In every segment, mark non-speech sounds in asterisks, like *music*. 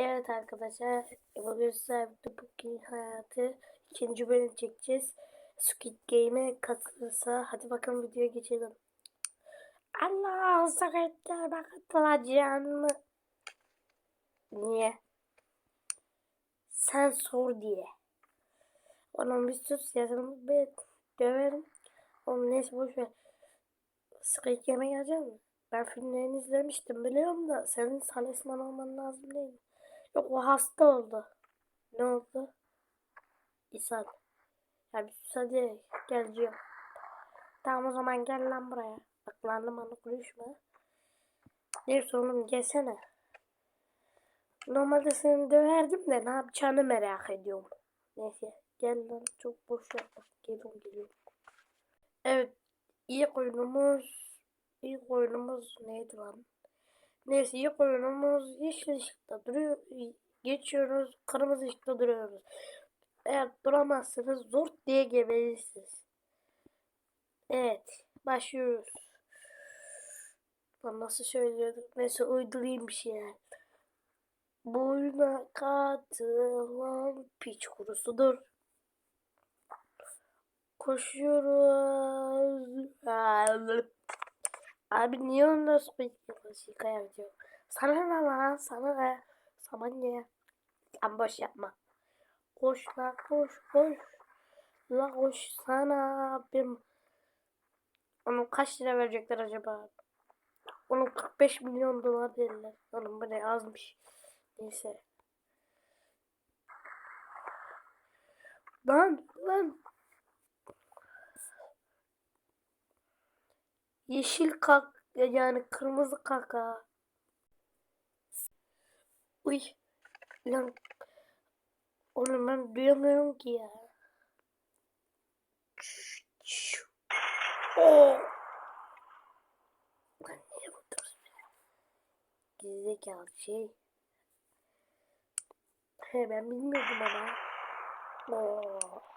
Evet arkadaşlar, bugün sizlerle bugün hayatı ikinci bölüm çekeceğiz. Squid Game'e katılırsa hadi bakalım videoya geçelim. Allah Squid Game'e katılacaksın mı? Niye? Sen sor diye. Onun bir sus yazını bir döverim. Onun neyse boş ver. Squid Game'e gelecek? Ben filmlerini izlemiştim biliyorum da senin talisman olman lazım değil mi? Yok o hasta oldu. Ne oldu? İshal. Ya bir sus hadi geleceğim. Tamam o zaman gel lan buraya. Aklandım bana konuşma. Neyse oğlum gelsene. Normalde seni döverdim de ne yapacağını merak ediyorum. Neyse gel lan çok boş yapma. Geliyorum geliyorum. Evet ilk oyunumuz ilk oyunumuz neydi lan? Neyse oyunumuz yeşil ışıkta duruyor. Geçiyoruz. Kırmızı ışıkta duruyoruz. Eğer duramazsanız zor diye geberirsiniz. Evet. Başlıyoruz. Ben nasıl söylüyorduk? Neyse uydurayım bir şeyler. Bu oyuna katılan piç kurusudur. Koşuyoruz. Abi niye sürekli şaka yapıyor? Sana ne lan? Sana ne? Sana ne? Sen boş yapma. Koş la koş koş. La koş sana abim. Onun kaç lira verecekler acaba? Onun 45 milyon dolar derler. Oğlum bu ne azmış. Neyse. Lan lan. Yeşil kak yani kırmızı kaka. Uy. Lan. Oğlum ben duyamıyorum ki ya. Oh. Lan niye bu Gerizekalı şey. He ben bilmiyordum ama. Oo.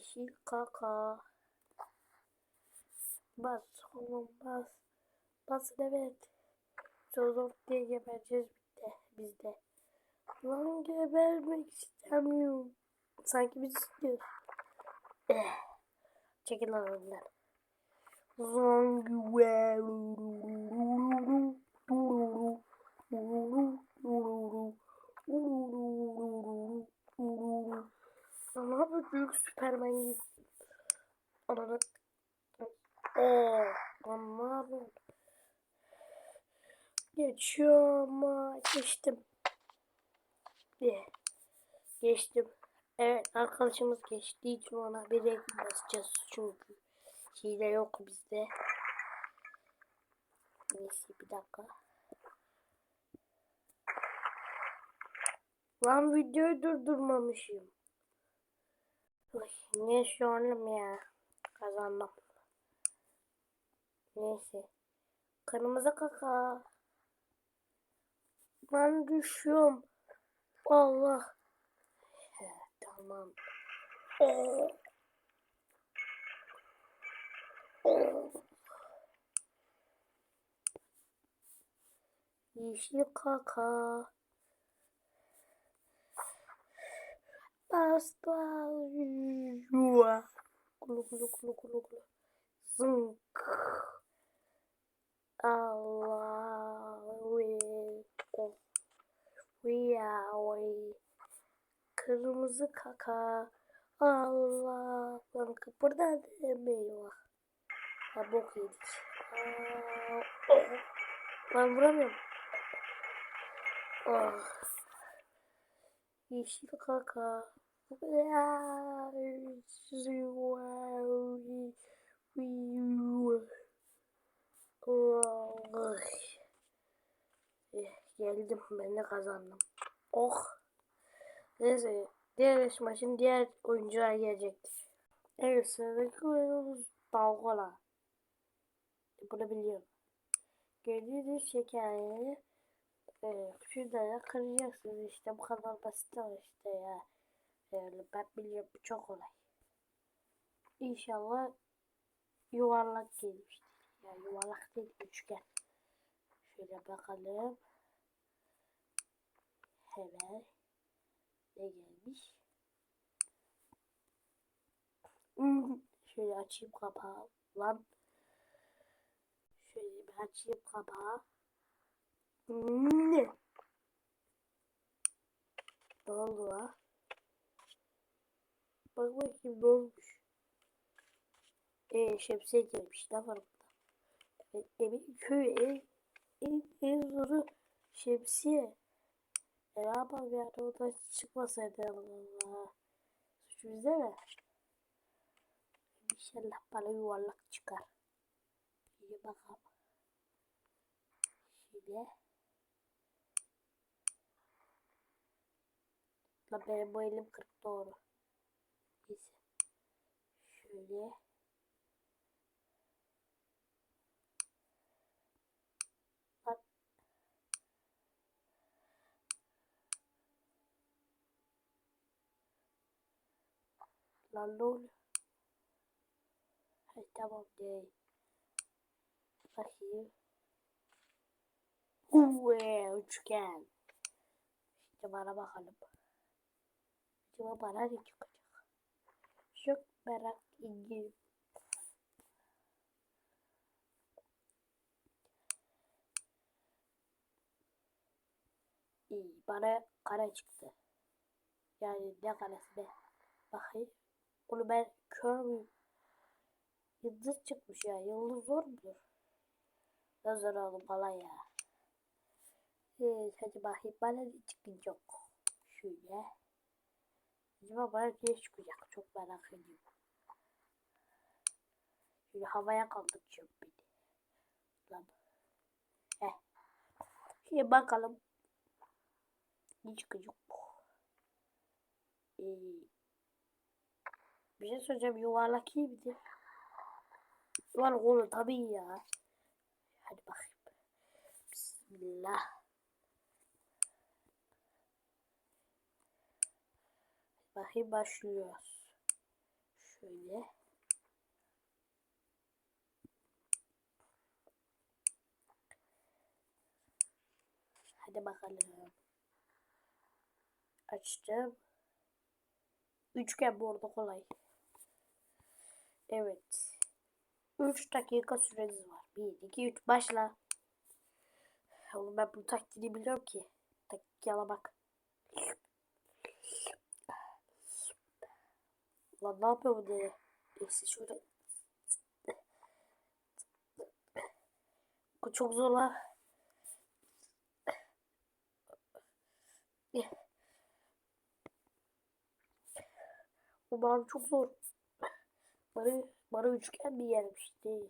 Yeşil kaka. Bas oğlum bas. Bas evet. Zor diye gebereceğiz bir de biz de. Lan gebermek istemiyorum. Sanki biz istiyoruz. Eh. Çekil lan önümden. Zombi Yapıyor büyük süpermen gibi. Ananı. Ne yapıyorsun? Geçiyor ama geçtim. Yeah. Geçtim. Evet arkadaşımız geçtiği için ona bir renk basacağız çünkü hile yok bizde. Neyse bir dakika. Lan videoyu durdurmamışım. Şu anım ya. Kazandım. Neyse. Kırmızı kaka. Ben düşüyorum. Allah. He, tamam. Oo. Oo. Yeşil kaka. Yua. Kulu kulu kulu kulu kulu. Zınk. Allah. Of. Viyavi. Kırmızı kaka. Allah. Lan kıpırdadı eyvah. Ha bok yedik. Aa, oh. Vuramıyorum. Oh. Yeşil kaka. Geldim ben de kazandım. Oh. Neyse diğer yarışmacının diğer oyuncular gelecektir. Evet sıradaki oyunumuz dalgalar. Bunu biliyorum. Gördüğünüz şekerleri e, şurada kıracaksınız işte bu kadar basit o işte ya. Yani ben biliyorum çok kolay. İnşallah yuvarlak gelmişti. Yani yuvarlak değil üçgen. Şöyle bakalım. Hemen ne gelmiş? Hmm, Şöyle açayım kapağı. Lan. Şöyle bir açayım kapağı. Hmm. Ne oldu la? Bak bakayım ne olmuş. Eee şemsiye gelmiş. Ne var burada? E, Emin köy en, en, en zoru şemsiye. E ne yapalım yani odan çıkmasaydı Allah. Suç bizde mi? İnşallah bana yuvarlak çıkar. İyi bakalım. Şöyle. La benim bu elim kırık doğru. Neyse. Şöyle. Lan. Lan ne oluyor? Hay tamam değil. Bakayım. Uwe üçgen. İşte bana bakalım. Acaba bana ne çıkacak? Çok merak ediyorum. İyi bana kare çıktı. Yani ne karesi be? Bakayım. Onu ben kör müyüm? Yıldız çıkmış ya. Yıldız zor mudur? Ne oğlum bana ya. Evet hadi bakayım bana ne çıkacak. Şöyle. Acaba bana ne çıkacak? Çok merak ediyorum. Şöyle havaya kaldıracağım beni. Lan. Heh. Şimdi bakalım. Ne çıkacak? Ee, bir şey söyleyeceğim. Yuvarlak iyi midir? Yuvarlak olur tabii ya. Hadi bakayım. Bismillah. Bakayım başlıyoruz. Şöyle. Hadi bakalım. Açtım. Üçgen bu arada kolay. Evet. 3 dakika süreniz var. 1, 2, 3 başla. Oğlum ben bu taktiğini biliyorum ki. Taktik yalamak. Lan ne yapıyor bu deli? Neyse şöyle. Bu çok zor lan. Bu bana çok zor. Bana, bana üçgen bir gelmiş değil.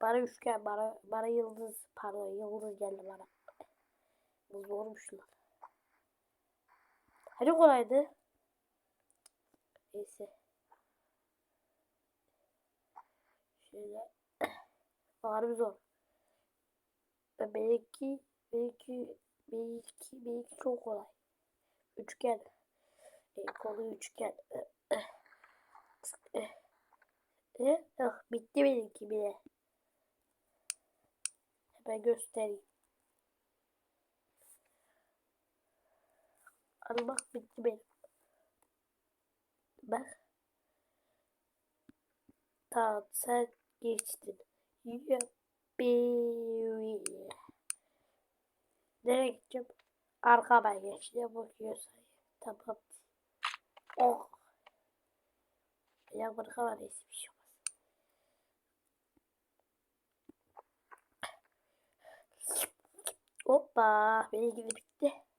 Bana üçgen, bana, bana yıldız, pardon yıldız geldi bana. Bu zormuş lan. Hani kolaydı? Neyse. Şöyle. *coughs* Harbi zor. Belki, belki, belki, belki çok kolay. Üçgen. E, kolu üçgen. *coughs* E, e, ah, bitti benimki bile. Hemen göstereyim. Bak bitti benim. Bak. Tamam sen geçtin. Yuppi. Nereye gideceğim? Arkama geçti. Bakıyorsun. Tamam. Oh. Ya bırak var neyse bir şey olmaz. Hoppa. Benimki de bitti.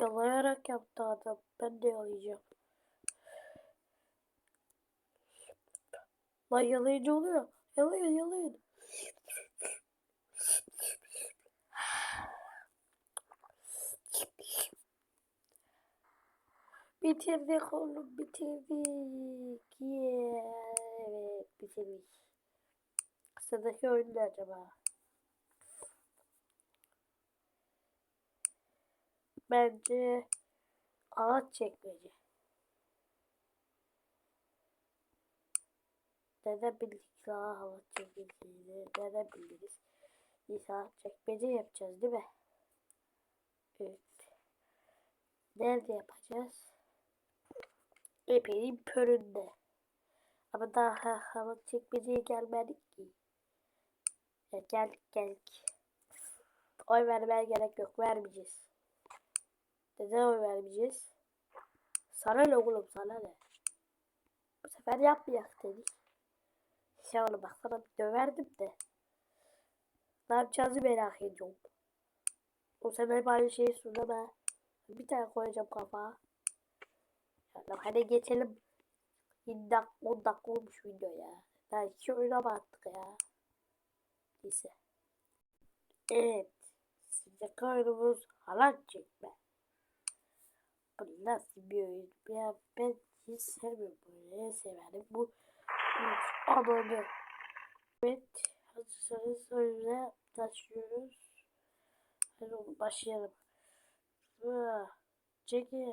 Yalayarak yaptı adam. Ben de yalayacağım. Lan yalayıcı oluyor. Yalayın yalayın. Bitirdik oğlum bitirdik. Yeah. Evet bitirdik. Sıradaki oyun ne acaba? Bence ağaç çekmece. Neden bildik daha hava çekmeceyi? Neden bildiniz? İnsan çekmece yapacağız değil mi? Evet. Nerede yapacağız? Epey'in köründe. Ama daha hava çekmeceye gelmedik ki. Ya geldik geldik. Oy vermeye gerek yok. Vermeyeceğiz. Neden oy vermeyeceğiz? Sana ne oğlum sana ne? Bu sefer yapmayak dedik. Ya oğlum bak sana döverdim de. Ne yapacağızı merak ediyorum. O sen hep aynı şeyi söyleme. Bir tane koyacağım kafa. Yani hadi geçelim. 7 dakika 10 dakika olmuş video ya. Daha iki oyuna baktık ya. Neyse. Evet. Sıcak oyunumuz halat çekme. Bu nasıl bir oyun? Ya ben hiç sevmiyorum böyle. Severim bu. Ananı. Evet. Hazırsanız oyuna başlıyoruz. Hadi başlayalım. Çekil.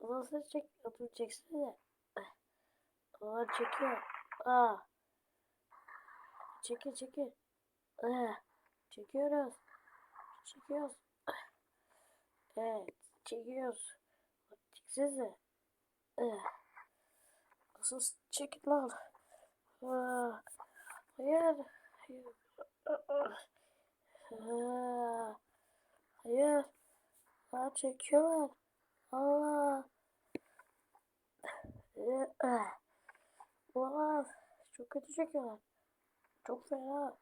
Nasıl çek? Atını çeksene. Aa çekiyor. Aa. Çekil çekil. Aa. Çekiyoruz. Çekiyoruz. Evet. Çekiyoruz. Aa. Nasıl çekil lan? Aa. Hayır. Hayır. Hayır. Aa, çekiyorlar. Allah. Eh. Olamaz. Çok kötü çekiyorlar. Çok fena.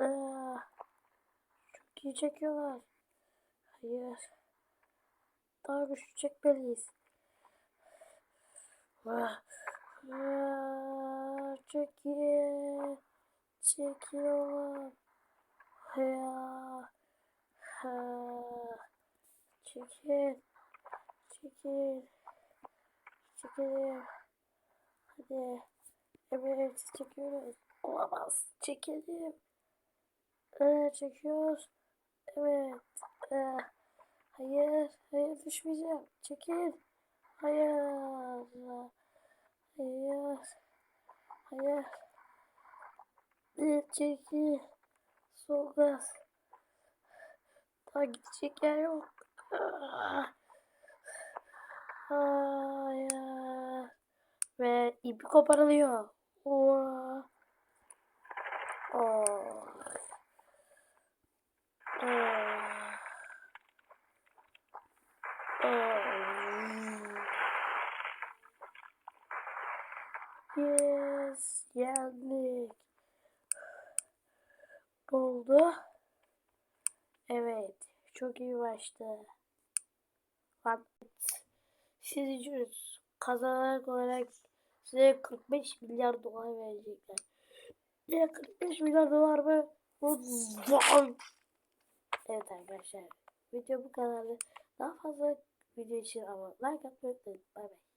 Ee, çok iyi çekiyorlar. Hayır. Daha güçlü çekmeliyiz. Ah, ah, Çekil. Çekiyorlar. Ya. Ha. Çekil. Çekil. Çekil. Hadi. Evet çekiyoruz. Olamaz. Çekelim. Evet çekiyoruz. Evet. Ee, hayır. Hayır düşmeyeceğim. Çekil. Hayır. Hayır. Hayır. Evet çekil. Sol gaz. Daha gidecek yer yok. Hayır. Ve ipi koparılıyor. Oo. Oh. Ah. Ah. Yes, yendik. Ne oldu? Evet, çok iyi başladı. Lan, siz içiniz kazanarak olarak size 45 milyar dolar verecekler. Ne 45 milyar dolar mı? Evet arkadaşlar, video bu kadardı. Daha fazla video için ama like atmayı unutmayın. Bay bay.